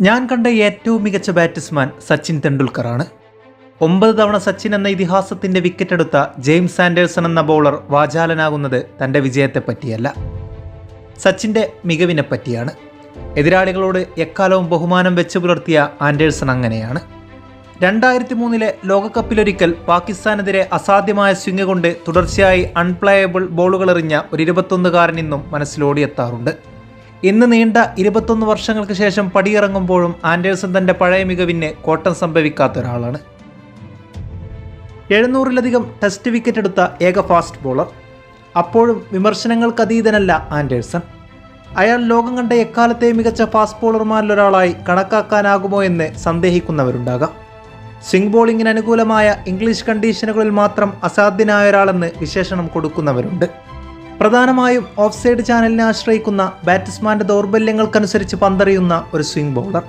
ഞാൻ കണ്ട ഏറ്റവും മികച്ച ബാറ്റ്സ്മാൻ സച്ചിൻ തെണ്ടുൽക്കറാണ് ഒമ്പത് തവണ സച്ചിൻ എന്ന ഇതിഹാസത്തിന്റെ വിക്കറ്റ് എടുത്ത ജെയിംസ് ആൻഡേഴ്സൺ എന്ന ബൗളർ വാചാലനാകുന്നത് തന്റെ വിജയത്തെ പറ്റിയല്ല. സച്ചിന്റെ മികവിനെ പറ്റിയാണ്. എതിരാളികളോട് എക്കാലവും ബഹുമാനം വെച്ച് പുലർത്തിയ ആൻഡേഴ്സൺ അങ്ങനെയാണ്. രണ്ടായിരത്തി മൂന്നിലെ ലോകകപ്പിലൊരിക്കൽ പാകിസ്ഥാനെതിരെ അസാധ്യമായ സ്വിംഗ് കൊണ്ട് തുടർച്ചയായി അൺപ്ലേയബിൾ ബോളുകൾ എറിഞ്ഞ ഒരു ഇരുപത്തൊന്നുകാരൻ ഇന്നും മനസ്സിലോടിയെത്താറുണ്ട്. ഇന്ന് നീണ്ട ഇരുപത്തൊന്ന് വർഷങ്ങൾക്ക് ശേഷം പടിയിറങ്ങുമ്പോഴും ആൻഡേഴ്സൺ തന്റെ പഴയ മികവിന് കോട്ടം സംഭവിക്കാത്ത ഒരാളാണ്. എഴുന്നൂറിലധികം ടെസ്റ്റ് വിക്കറ്റ് എടുത്ത ഏക ഫാസ്റ്റ് ബോളർ അപ്പോഴും വിമർശനങ്ങൾക്ക് അതീതനല്ല ആൻഡേഴ്സൺ. അയാൾ ലോകം കണ്ട എക്കാലത്തെ മികച്ച ഫാസ്റ്റ് ബോളർമാരിലൊരാളായി കണക്കാക്കാനാകുമോ എന്ന് സന്ദേഹിക്കുന്നവരുണ്ടാകാം. സ്വിംഗ് ബോളിങ്ങിന് അനുകൂലമായ ഇംഗ്ലീഷ് കണ്ടീഷനുകളിൽ മാത്രം അസാധ്യനായ ഒരാളെന്ന് വിശേഷണം കൊടുക്കുന്നവരുണ്ട്. പ്രധാനമായും ഓഫ് സൈഡ് ചാനലിനെ ആശ്രയിക്കുന്ന ബാറ്റ്സ്മാന്റെ ദൗർബല്യങ്ങൾക്കനുസരിച്ച് പന്തറിയുന്ന ഒരു സ്വിംഗ് ബൗളർ.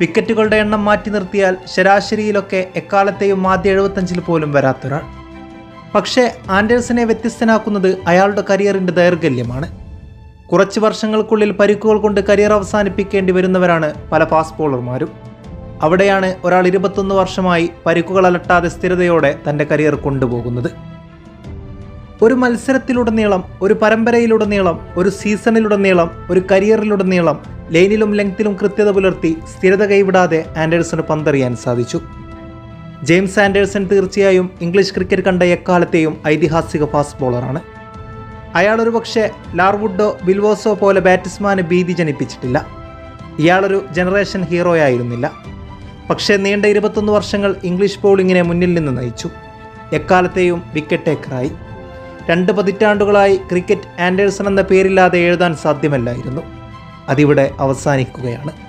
വിക്കറ്റുകളുടെ എണ്ണം മാറ്റി നിർത്തിയാൽ ശരാശരിയിലൊക്കെ എക്കാലത്തെയും ആദ്യ എഴുപത്തഞ്ചിൽ പോലും വരാത്തൊരാൾ. പക്ഷേ ആൻഡേഴ്സനെ വ്യത്യസ്തനാക്കുന്നത് അയാളുടെ കരിയറിന്റെ ദൈർഘല്യമാണ് കുറച്ച് വർഷങ്ങൾക്കുള്ളിൽ പരിക്കുകൾ കൊണ്ട് കരിയർ അവസാനിപ്പിക്കേണ്ടി വരുന്നവരാണ് പല ഫാസ്റ്റ് ബോളർമാരും. അവിടെയാണ് ഒരാൾ ഇരുപത്തൊന്ന് വർഷമായി പരിക്കുകൾ അലട്ടാതെ സ്ഥിരതയോടെ തന്റെ കരിയർ കൊണ്ടുപോകുന്നത്. ഒരു മത്സരത്തിലുടനീളം ഒരു പരമ്പരയിലുടനീളം ഒരു സീസണിലുടനീളം ഒരു കരിയറിലുടനീളം ലൈനിലും ലെങ്ത്തിലും കൃത്യത പുലർത്തി സ്ഥിരത കൈവിടാതെ ആൻഡേഴ്സണ് പന്തെറിയാൻ സാധിച്ചു. ജെയിംസ് ആൻഡേഴ്സൺ തീർച്ചയായും ഇംഗ്ലീഷ് ക്രിക്കറ്റ് കണ്ട എക്കാലത്തെയും ഐതിഹാസിക ഫാസ്റ്റ് ബോളറാണ് അയാളൊരു പക്ഷേ ലാർവുഡോ ബിൽവോസോ പോലെ ബാറ്റ്സ്മാന് ഭീതി ജനിപ്പിച്ചിട്ടില്ല. ഇയാളൊരു ജനറേഷൻ ഹീറോ ആയിരുന്നില്ല. പക്ഷേ നീണ്ട ഇരുപത്തൊന്ന് വർഷങ്ങൾ ഇംഗ്ലീഷ് ബൗളിങ്ങിനെ മുന്നിൽ നിന്ന് നയിച്ചു. എക്കാലത്തെയും വിക്കറ്റ് ടേക്കറായി രണ്ട് പതിറ്റാണ്ടുകളായി ക്രിക്കറ്റ് ആൻഡേഴ്സൺ എന്ന പേരില്ലാതെ എഴുതാൻ സാധ്യമല്ലായിരുന്നു. അതിവിടെ അവസാനിക്കുകയാണ്.